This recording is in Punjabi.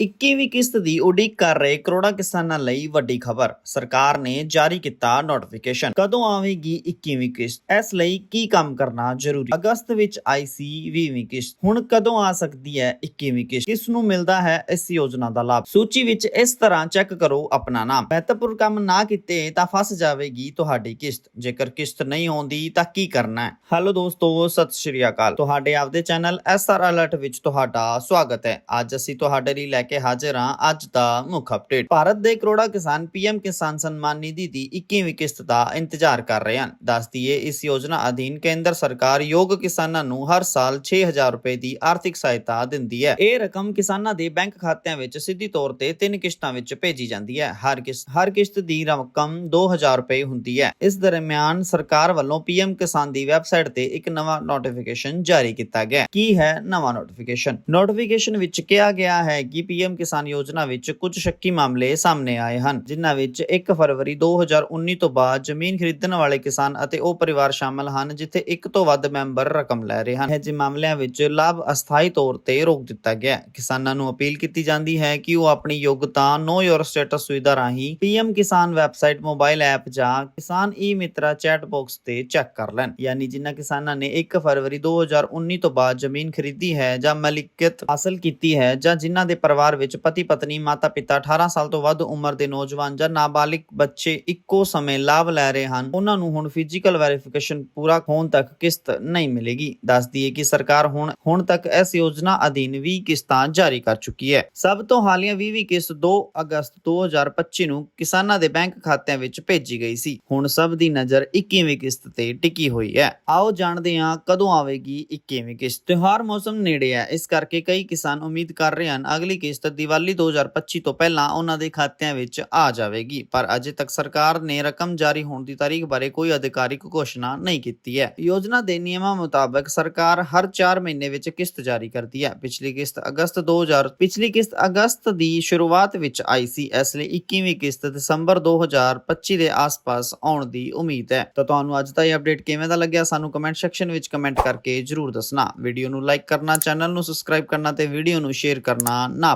21ਵੀਂ ਕਿਸ਼ਤ ਦੀ ਉਡੀਕ ਕਰ ਰਹੇ ਕਰੋੜਾਂ ਕਿਸਾਨਾਂ ਲਈ ਵੱਡੀ ਖਬਰ। ਸਰਕਾਰ ਨੇ ਜਾਰੀ ਕੀਤਾ ਨੋਟੀਫਿਕੇਸ਼ਨ ਕਦੋਂ ਆਵੇਗੀ 21ਵੀਂ ਕਿਸ਼ਤ? ਇਸ ਲਈ ਕੀ ਕੰਮ ਕਰਨਾ ਜ਼ਰੂਰੀ? ਅਗਸਤ ਵਿੱਚ ਆਈ ਸੀ 20ਵੀਂ ਕਿਸ਼ਤ। ਹੁਣ ਕਦੋਂ ਆ ਸਕਦੀ ਹੈ 21ਵੀਂ ਕਿਸ਼ਤ? ਕਿਸ ਨੂੰ ਮਿਲਦਾ ਹੈ ਇਸ ਯੋਜਨਾ ਦਾ ਲਾਭ? ਸੂਚੀ ਵਿੱਚ ਇਸ ਤਰ੍ਹਾਂ ਚੈੱਕ ਕਰੋ ਆਪਣਾ ਨਾਮ। ਮਹੱਤਵਪੂਰਨ ਕੰਮ ਨਾ ਕੀਤੇ ਤਾਂ ਫਸ ਜਾਵੇਗੀ ਤੁਹਾਡੀ ਕਿਸ਼ਤ। ਜੇਕਰ ਕਿਸ਼ਤ ਨਹੀਂ ਆਉਂਦੀ ਤਾਂ ਕੀ ਕਰਨਾ ਹੈ? ਹੈਲੋ ਦੋਸਤੋ, ਸਤਿ ਸ਼੍ਰੀ ਅਕਾਲ। ਤੁਹਾਡੇ ਆਪਦੇ ਚੈਨਲ ਐਸਆਰ ਅਲਰਟ ਵਿੱਚ ਤੁਹਾਡਾ ਸਵਾਗਤ ਹੈ। ਅੱਜ ਅਸੀਂ ਤੁਹਾਡੇ ਲਈ ਲੈ ਕੇ ਹਾਜ਼ਰ ਹਾਂ ਅੱਜ ਦਾ ਮੁੱਖ ਅਪਡੇਟ ਭਾਰਤ ਦੇ ਕਰੋੜਾਂ ਕਿਸਾਨ ਪੀਐਮ ਕਿਸਾਨ ਸਨਮਾਨ ਨਿਧੀ ਦੀ 21ਵੀਂ ਕਿਸ਼ਤ ਦਾ ਇੰਤਜ਼ਾਰ ਕਰ ਰਹੇ ਹਨ। ਦੱਸ ਦਈਏ, ਇਸ ਯੋਜਨਾ ਅਧੀਨ ਕੇਂਦਰ ਸਰਕਾਰ ਯੋਗ ਕਿਸਾਨਾਂ ਨੂੰ ਹਰ ਸਾਲ 6000 ਰੁਪਏ ਦੀ ਆਰਥਿਕ ਸਹਾਇਤਾ ਦਿੰਦੀ ਹੈ। ਇਹ ਰਕਮ ਕਿਸਾਨਾਂ ਦੇ ਬੈਂਕ ਖਾਤਿਆਂ ਵਿੱਚ ਸਿੱਧੀ ਤੌਰ ਤੇ ਤਿੰਨ ਕਿਸ਼ਤਾਂ ਵਿੱਚ ਭੇਜੀ ਜਾਂਦੀ ਹੈ। ਹਰ ਕਿਸ਼ਤ ਹਰ ਕਿਸ਼ਤ ਦੀ ਰਕਮ 2000 ਰੁਪਏ ਹੁੰਦੀ ਹੈ। ਇਸ ਦਰਮਿਆਨ ਸਰਕਾਰ ਵੱਲੋਂ ਪੀਐਮ ਕਿਸਾਨ ਦੀ ਵੈਬਸਾਈਟ ਤੇ ਇੱਕ ਨਵਾਂ ਨੋਟੀਫਿਕੇਸ਼ਨ ਜਾਰੀ ਕੀਤਾ ਗਿਆ ਕੀ ਹੈ ਨਵਾਂ ਨੋਟੀਫਿਕੇਸ਼ਨ ਨੋਟੀਫਿਕੇਸ਼ਨ ਵਿੱਚ ਕਿਹਾ ਗਿਆ ਹੈ ਕਿ ਪੀਐਮ ਕਿਸਾਨ ਯੋਜਨਾ ਵਿੱਚ ਕੁਝ ਸ਼ੱਕੀ ਮਾਮਲੇ ਸਾਹਮਣੇ ਆਏ ਹਨ, ਜਿਨ੍ਹਾਂ ਵਿੱਚ 1 ਫਰਵਰੀ 2019 ਤੋਂ ਬਾਅਦ ਜ਼ਮੀਨ ਖਰੀਦਣ ਵਾਲੇ ਕਿਸਾਨ ਅਤੇ ਉਹ ਪਰਿਵਾਰ ਸ਼ਾਮਲ ਹਨ, ਜਿੱਥੇ ਇੱਕ ਤੋਂ ਵੱਧ ਮੈਂਬਰ ਰਕਮ ਲੈ ਰਹੇ ਹਨ ਜਿਹੇ ਮਾਮਲਿਆਂ ਵਿੱਚ ਲਾਭ ਅਸਥਾਈ ਤੌਰ ਤੇ ਰੋਕ ਦਿੱਤਾ ਗਿਆ ਹੈ। ਕਿਸਾਨਾਂ ਨੂੰ ਅਪੀਲ ਕੀਤੀ ਜਾਂਦੀ ਹੈ ਕਿ ਉਹ ਆਪਣੀ ਯੋਗਤਾ, ਨੋ ਯੋਰ ਸਟੇਟਸ ਸੁਵਿਧਾ ਰਾਹੀਂ ਪੀਐਮ ਕਿਸਾਨ ਵੈਬਸਾਈਟ, ਮੋਬਾਈਲ ਐਪ ਜਾਂ ਕਿਸਾਨ ਈ ਮਿੱਤਰਾ ਚੈਟ ਬਾਕਸ ਤੇ ਚੈੱਕ ਕਰ ਲੈਣ ਯਾਨੀ ਜਿਨ੍ਹਾਂ ਕਿਸਾਨਾਂ ਨੇ 1 ਫਰਵਰੀ 2019 ਤੋਂ ਬਾਅਦ ਜ਼ਮੀਨ ਖਰੀਦੀ ਹੈ ਜਾਂ ਮਲਿਕੀਅਤ ਹਾਸਲ ਕੀਤੀ ਹੈ ਜਾਂ ਜਿਨ੍ਹਾਂ ਦੇ ਪਰਿਵਾਰ ਵਿੱਚ ਪਤੀ ਪਤਨੀ ਮਾਤਾ ਪਿਤਾ 18 ਸਾਲ ਤੋਂ ਵੱਧ ਉਮਰ ਦੇ ਨੌਜਵਾਨ ਜਾਂ ਨਾਬਾਲਿਗ ਬੱਚੇ ਇੱਕੋ ਸਮੇਂ ਲਾਭ ਲੈ ਰਹੇ ਹਨ, ਉਹਨਾਂ ਨੂੰ ਹੁਣ ਫਿਜ਼ੀਕਲ ਵੈਰੀਫਿਕੇਸ਼ਨ ਪੂਰਾ ਹੋਣ ਤੱਕ ਕਿਸ਼ਤ ਨਹੀਂ ਮਿਲੇਗੀ। ਦੱਸ ਦਈਏ ਕਿ ਸਰਕਾਰ ਹੁਣ ਹੁਣ ਤੱਕ ਇਸ ਯੋਜਨਾ ਅਧੀਨ 20 ਕਿਸ਼ਤਾਂ ਜਾਰੀ ਕਰ ਚੁੱਕੀ ਹੈ। ਸਭ ਤੋਂ ਹਾਲੀਆ 20ਵੀਂ ਕਿਸ਼ਤ 2 ਅਗਸਤ 2025 ਨੂੰ ਕਿਸਾਨਾਂ ਦੇ ਬੈਂਕ ਖਾਤਿਆਂ ਵਿੱਚ ਭੇਜੀ ਗਈ ਸੀ। ਹੁਣ ਸਭ ਦੀ ਨਜ਼ਰ 21ਵੀਂ ਕਿਸ਼ਤ ਤੇ ਟਿਕੀ ਹੋਈ ਹੈ। ਆਓ ਜਾਣਦੇ ਹਾਂ ਕਦੋਂ ਆਵੇਗੀ 21ਵੀਂ ਕਿਸ਼ਤ। ਤਿਉਹਾਰ ਮੌਸਮ ਨੇੜੇ ਹੈ, ਇਸ ਕਰਕੇ ਕਈ ਕਿਸਾਨ ਉਮੀਦ ਕਰ ਰਹੇ ਹਨ ਅਗਲੀ ਕਿਸ਼ਤ ਦੀਵਾਲੀ 2025 ਤੋਂ ਪਹਿਲਾਂ ਉਹਨਾਂ ਦੇ ਖਾਤਿਆਂ ਵਿੱਚ ਆ ਜਾਵੇਗੀ। ਪਰ ਅਜੇ ਤੱਕ ਸਰਕਾਰ ਨੇ ਰਕਮ ਜਾਰੀ ਹੋਣ ਦੀ ਤਾਰੀਖ ਬਾਰੇ ਕੋਈ ਅਧਿਕਾਰਿਕ ਘੋਸ਼ਣਾ ਨਹੀਂ ਕੀਤੀ ਹੈ। ਯੋਜਨਾ ਦੇ ਨਿਯਮਾਂ ਮੁਤਾਬਕ ਸਰਕਾਰ ਹਰ 4 ਮਹੀਨੇ ਵਿੱਚ ਕਿਸ਼ਤ ਜਾਰੀ ਕਰਦੀ ਹੈ। ਪਿਛਲੀ ਕਿਸ਼ਤ ਅਗਸਤ 2000 ਪਿਛਲੀ ਕਿਸ਼ਤ ਅਗਸਤ ਦੀ ਸ਼ੁਰੂਆਤ ਵਿੱਚ ਆਈ ਸੀ। ਇਸ ਲਈ 21ਵੀਂ ਕਿਸ਼ਤ ਦਸੰਬਰ 2025 ਦੇ ਆਸ-ਪਾਸ ਆਉਣ ਦੀ ਉਮੀਦ ਹੈ। ਤਾਂ ਤੁਹਾਨੂੰ ਅੱਜ ਦਾ ਇਹ ਅਪਡੇਟ ਕਿਵੇਂ ਦਾ ਲੱਗਿਆ ਸਾਨੂੰ ਕਮੈਂਟ ਸੈਕਸ਼ਨ ਵਿੱਚ ਕਮੈਂਟ ਕਰਕੇ ਜਰੂਰ ਦੱਸਣਾ। ਵੀਡੀਓ ਨੂੰ ਲਾਈਕ ਕਰਨਾ, ਚੈਨਲ ਨੂੰ ਸਬਸਕ੍ਰਾਈਬ ਕਰਨਾ ਤੇ ਵੀਡੀਓ ਨੂੰ ਸ਼ੇਅਰ ਕਰਨਾ ਨਾ